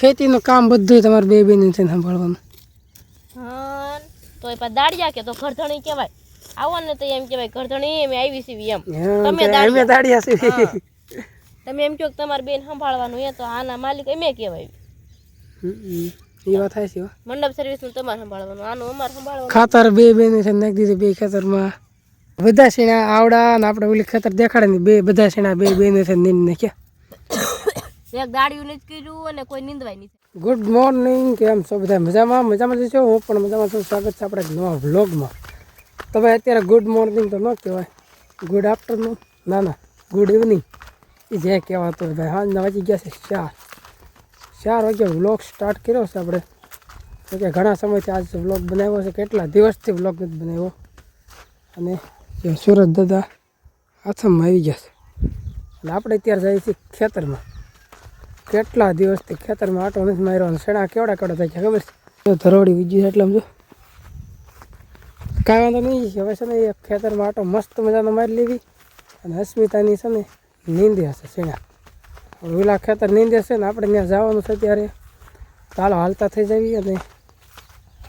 ખેતીનું કામ બધું તમારે બે બેન છે સંભાળવાનું. હા તો એ દાડિયા કે તો ઘરધણી કહેવાય. આવો ને તો એમ કહેવાય ઘરધણી એમ આવી સીવી એમ. તમે દાડિયા. છે તમે એમ કહો કે તમારે બેન સંભાળવાનું એ તો આના માલિક અમે કહેવાય. એ વાત થાય છે. મંડપ સર્વિસનું તમારે સંભાળવાનું આનું અમારે સંભાળવાનું. ખાતર બે બેન છે નાખી દીધું બે ખેતરમાં. બધા શેણા આવડા ને આપણે ઓલી ખેતર દેખાડે ને બે બધા શેણા બે બેન છે નીંદ નાખ્યા. એક દાડિયું નથી કર્યું અને કોઈ નીંદવાય નથી ગુડ મોર્નિંગ કેમ છો? બધા મજામાં? મજામાં જશો હું પણ મજામાં છું. સ્વાગત છે આપણે નવા વ્લોગમાં તમે અત્યારે ગુડ મોર્નિંગ તો ન કહેવાય. ગુડ આફ્ટરનૂન ના ના. ગુડ ઇવનિંગ એ જે કહેવાતું ભાઈ. હાજના વાગી ગયા છે ચાર. ચાર વાગે વ્લોગ સ્ટાર્ટ કર્યો છે આપણે. તો કે ઘણા સમયથી આજ વ્લોગ બનાવ્યો છે. કેટલા દિવસથી વ્લોગ નથી બનાવ્યો? અને સુરત દાદા આથમમાં આવી ગયા છે. અને આપણે અત્યારે જઈએ છીએ ખેતરમાં. કેટલા દિવસથી ખેતરમાં આટો નથી માર્યો અને શેણા કેવડા કેવડા થાય છે ખબર છે? ધરોડી વીજી છે એટલે સમજો કાંઈ વાંધો નહીં હવે છે ને એ ખેતરમાં આટો મસ્ત મજાનો મારી લેવી અને અસ્મિતાની છે ને નીંદી હશે શેણા. ઓલા ખેતર નીંદે છે ને આપણે ત્યાં જવાનું છે ત્યારે. ચાલો હાલતા થઈ જવી અને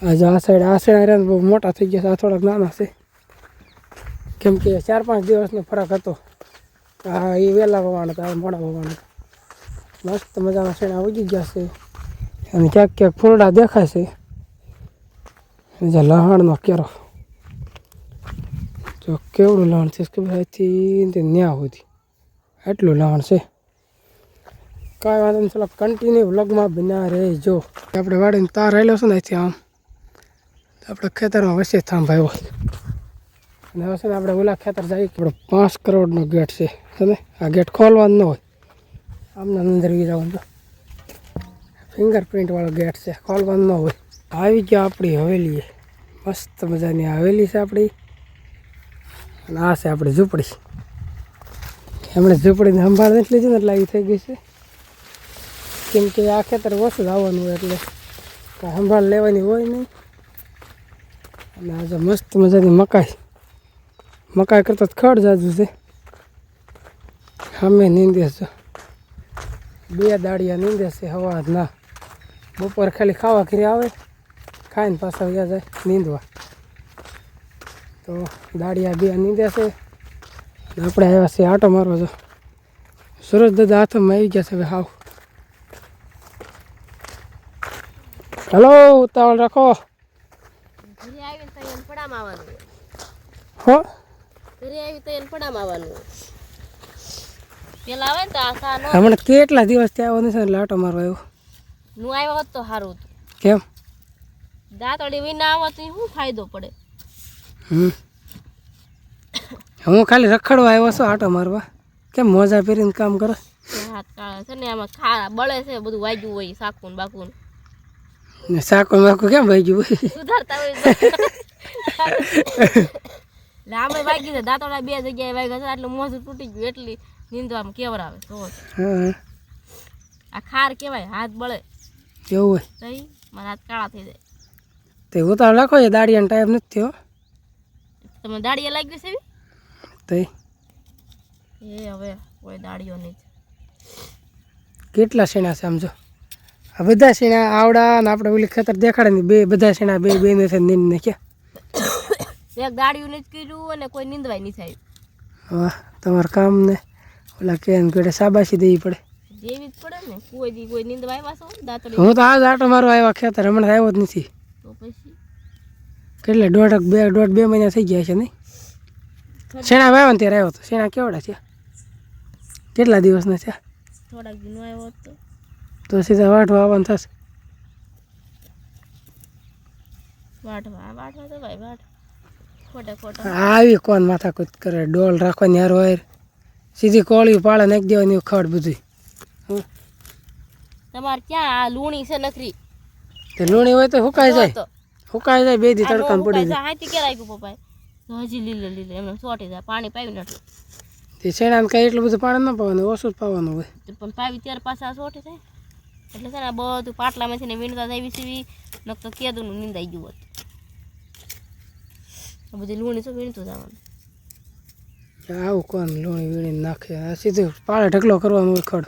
આજે આ સાઈડ આ સાઈડ ને બહુ મોટા થઈ ગયા છે, આ થોડાક નાના છે. કેમ કે ચાર પાંચ દિવસનો ફરક હતો. આ એ વહેલા વવાણા હતા મોડા વવાણા હતા. મસ્ત મજાના શેણા ઉગી ગયા છે. અને ક્યાંક ક્યાંક ફૂલડા દેખાય છે. જે લહાણનો કેરો. જો કેવડું લહાણ છે કે અહીંથી ન્યા સુધી. એટલું લહાણ છે. કાંઈ વાંધો નહીં, ચાલો કન્ટિન્યુ વ્લોગમાં રહે જો આપણે વાડીને તાર રહેલો છે ને અહીંથી આમ. આપણે ખેતરમાં વચ્ચે થાંભાયો અને હવે ને આપણે ઓલા ખેતર જઈએ આપણે પાંચ કરોડનો ગેટ છે. તમે આ ગેટ ખોલવાનો ન હોય. આમના અંદર જવાનું તો ફિંગરપ્રિન્ટવાળો ગેટ છે. ખોલવાનો ન હોય. આવી ગયા આપણી હવેલી. મસ્ત મજાની હવેલી છે આપણી. અને આ છે આપણી ઝૂંપડી. એમણે ઝૂંપડીને સંભાળ નથી લીધી ને એટલે આવી થઈ ગઈ છે. કેમ કે આ ખેતર ઓછું જ આવવાનું હોય એટલે કાંઈ સંભાળ લેવાની હોય નહીં. અને આજે મસ્ત મજાની મકાઈ. મકાઈ કરતાં ખડ જાજુ છે. સામે નીંદે છે. બે દાડિયા નીંદે છે હવા જ ના બપોર ખાલી ખાવા કરી આવે ખાઈને પાછા વ્યા જાય નીંદવા. તો દાડિયા બે નીંદે છે. આપણે આવ્યા છે આટો મારવા જો. સુરજ દાદા હાથમાં આવી ગયા છે હવે હાવ. હલો ઉતાવળ રાખો. ઘરે આવીને તો પડામાં આવવાનું. હો? ઘરે આવી તો એને પડામાં આવવાનું હોય. પેલા આવે ને તો આ સા નો હમણાં કેટલા દિવસથી આવ્યો નથી એટલે આટો મારવા આવ્યો? નું આવ્યો હોત તો સારું હતું. કેમ? દાંતડી વિના આવો તો શું ફાયદો પડે? હમ. હું ખાલી રખડવા આવ્યો છું આટો મારવા. કેમ મોજા પહેરીને કામ કરો? હાથ કાળા છે ને આમાં ખા બળે છે બધું વાગ્યું હોય સાકુન બાકુન. બાકું ને સાકુન બાકુન કેમ વાગ્યું હોય? સુધારતા હોય લાંબે વાગી છે દાંતડા બે જગ્યાએ વાગ્યા છે એટલે મોજું તૂટી ગયું એટલી નીંદવામાં કેવરાવે તો હા. આ ખાર કેવાય હાથ બળે. એવું હોય. તઈ મારા હાથ કાળા થઈ જાય. તે ઉતાર નાખો એ દાડિયાનો ટાઈમ નથી થયો. તમે દાડિયા લાગી છે એવી? તે એ હવે કોઈ દાડિયો નહીં. કેટલા શેણા છે સમજો આ બધા શેણા આવડા ને આપણે ઓલી ખેતર દેખાડે ને બે બધા શેણા બે બે ને નીંદ ને નાખ્યા એક દાડિયું નથી કર્યું અને કોઈ નીંદવાય નહીં થાય વાહ તમારું કામ ને. ઓલા કે ગોડે સાબાશી દેવી પડે. ને? કોઈ દી કોઈ નીંદવા આવ્યા છો દાંતડી હું તો આ આટો મારો આવ્યા ખેતર હમણાં આવ્યો જ નથી. તો પછી? કેટલે દોઢ બે દોઢ બે મહિના થઈ ગયા છે નહીં શેણા વાવ્યા ને ત્યારે આવ્યો હતો શેણા કેવડા છે? કેટલા દિવસના છે? થોડાક દિન આવ્યો હતો તો. સીધા વાઢવા આવવાનું થશે. વાટવા વાટવા આવી કોણ માથા કુદ કરે? ડોલ રાખવાની હારો હાર. સીધી કોળી પાળે નાખી દેવાની ખડ બધી. તમારે ક્યાં આ લૂણી છે નકરી તે લૂણી હોય તો સુકાઈ જાય. તો. સુકાઈ જાય બે દી તડકામાં પડી જાય. હાથી કે રાખ્યું પપ્પાએ. તો હજી લીલે લીલે એમને સોટી જાય પાણી પાવી નથી તે શેણાને કાંઈ એટલું બધું પાણી ન પાવાનું ઓછું જ પાવાનું હોય. પણ પાવી ત્યારે પાછા સોટી થાય એટલે છે ને બધું પાટલામાંથી ને વીણતા થાય સીવી નક તો કેદુનું નીંદાઈ ગયું હતું. બધી લૂણી છે વીણતું જવાનું આવું કોણ લોણી વીણી નાખે. આ સીધું પાળે ઢગલો કરવાનો ખડ.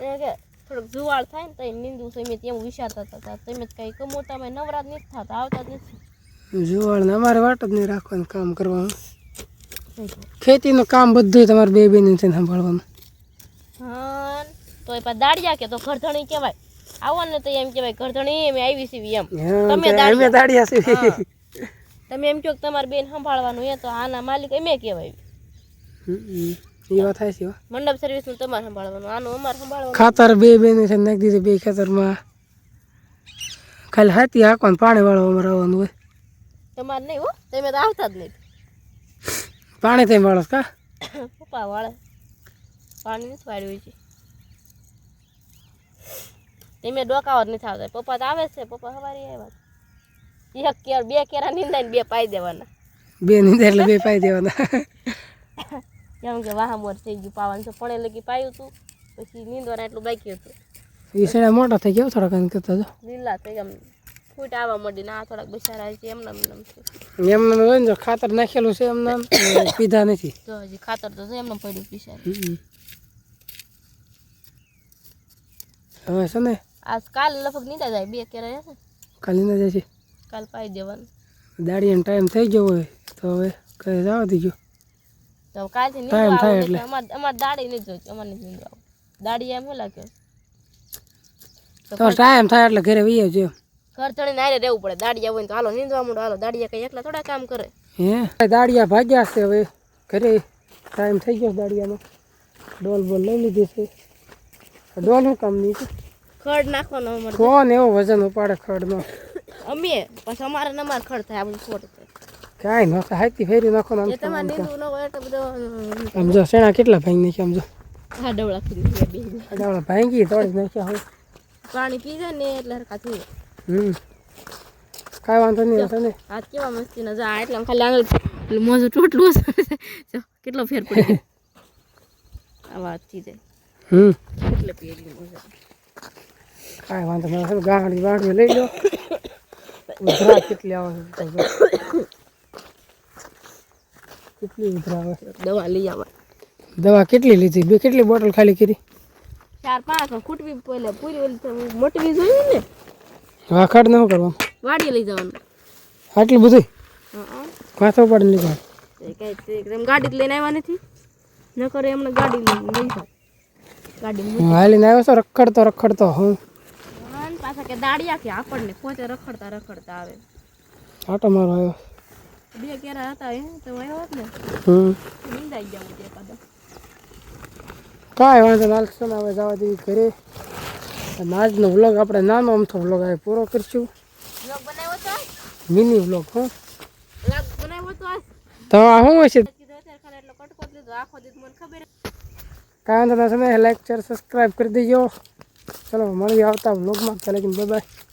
થોડુંક જુવાળ થાય ને તો એ નીંદવું છે મેં તેમ વિચારતા હતા. તમે જ કંઈ કમોતામાં નવરાત નથી થતા આવતા જ નથી. જુવાળને અમારે વાટ જ નહીં રાખવાનું કામ કરવાનું. ખેતીનું કામ બધું તમારે બે બેની છે સંભાળવાનું. હા તો એ દાડિયા કે તો ઘરધણી કહેવાય. આવો ને તો એમ કહેવાય ઘરધણી એમ આવી સીવી એમ. તમે દાડિયા. સીવી તમે એમ કહો કે તમારે બેન સંભાળવાનું એ તો આના માલિક એમ કહેવાય. હમ, એ વાત થાય છે. મંડપ સર્વિસનું તમારે સંભાળવાનું. આનું અમારે સંભાળવાનું. ખાતર બે બેને છે નાખી દીધી બે ખેતરમાં. ખાલી હાથી હાકવાનું પાણી અમારે આવવાનું હોય. તમારે નહીં હો. તમે તો આવતા જ નહીં. પાણી તેમ વાળો કા? પપ્પા વાળે. પાણી નથી વાળ્યું છે તમે ડોકાવા જ નથી આવતા. પપ્પા તો આવે છે. પપ્પા સવારે આવ્યા એક કેર બે કેરા નીંદાય ને બે પાઈ દેવાના. બે નીંદાય એટલે બે પાઈ દેવાના. કેમ કે વાહ મોર થઈ ગયું પાવાનું છે પણ લગી પાયું હતું પછી નીંદવાના એટલું બાકી હતું. એ સેડા મોટા થઈ ગયા થોડાક એમ કરતા જો. લીલા થઈ ગયા ફૂટ આવવા મળી ના થોડાક બસારા છે એમને એમ છે એમને એમ હોય ને ખાતર નાખેલું છે એમને પીધા નથી. તો હજી ખાતર તો એમને પડ્યું પીસાર હવે છે ને? આજ કાલ લગભગ નીંદા જાય બે કેરા છે કાલ નીંદા જાય છે. કાલ પાઈ દેવાનું. દાડીનો ટાઈમ થઈ ગયો હોય તો હવે કઈ જવા દીજો. તો કાલથી Time થાય એટલે. અમારે અમારે દાડી નહીં જોઈતી અમારે નહીં નીંદવા આવું. દાડી એમ શું લાગ્યો તો ટાઈમ થાય એટલે ઘરે વઈએ જો ઘર ચડીને નારે રહેવું પડે. દાડિયા હોય તો હાલો નીંદવા માંડો હાલો દાડિયા કઈ એકલા થોડા કામ કરે. હે? દાડિયા ભાગ્યા છે હવે. ઘરે ટાઈમ થઈ ગયો દાડિયાનો ડોલ બોલ લઈ લીધી છે. ડોલ શું કામ નહીં છે? ખડ નાખવાનો કોણ એવો વજન ઉપાડે ખડનો. અમે પછી અમારે ને અમારે ખડ થાય આ બધું ખોટ કાંઈ ન હાથી ફેરી નાખો ને આમ તમારે નીંદવું ન હોય એટલે બધો આમ જો શેણા કેટલા ભાઈ નાખ્યા આમ જો. હા ડવળા કરી દે બે અડાવડા ભાંગી તોડી નાખ્યા હવે પાણી પી જાય ને એટલે હરખા હમ. કાંઈ વાંધો નહીં હશે ને હાથ કેવા મસ્તી ના જા એટલે ખાલી આંગળ એટલે મોજું ટોટલું જો કેટલો ફેર પડી આ વાત થઈ જાય. હમ. એટલે પી ગઈ મજા. કાંઈ વાંધો નહીં હવે ગાંઠડી લઈ લો. ઉધરા કેટલી આવે. કેટલી ઉધરા આવે દવા લઈ આવવા દવા કેટલી લીધી? બે કેટલી બોટલ ખાલી કરી? ચાર પાંચ ખૂટવી પહેલા પૂરી ઓલી મોટવી જોઈએ ને. વાખાડ ન કરવા વાડી લઈ જવાનું. આટલું બધી? હા માથો પડે કઈ એકદમ ગાડી લઈને આવ્યા નથી. ન કરે એમને ગાડી લઈ જાવ ગાડી હાલીને આવ્યો છો? રખડતો રખડતો હું. પાછા કે દાડિયા કે આપણને પોતે રખડતા રખડતા આવે. આટો મારો આવ્યો. બે કેરા હતા એ તો આવ્યો ને હમ નિંદાઈ જવું છે એકાદો કાંઈ વાંધો ના છે ને હવે જવા દેવી ઘરે અને આજનો વ્લોગ આપણે નાનો અમથો વ્લોગ હવે પૂરો કરશું વ્લોગ બનાવ્યો તો મિની વ્લોગ હો વ્લોગ બનાવ્યો તો તો આ શું હશે કાંઈ વાંધો ના છે લાઈક શેર સબસ્ક્રાઈબ કરી દેજો ચલો મળીએ આવતા વ્લોગમાં ચાલે બાય બાય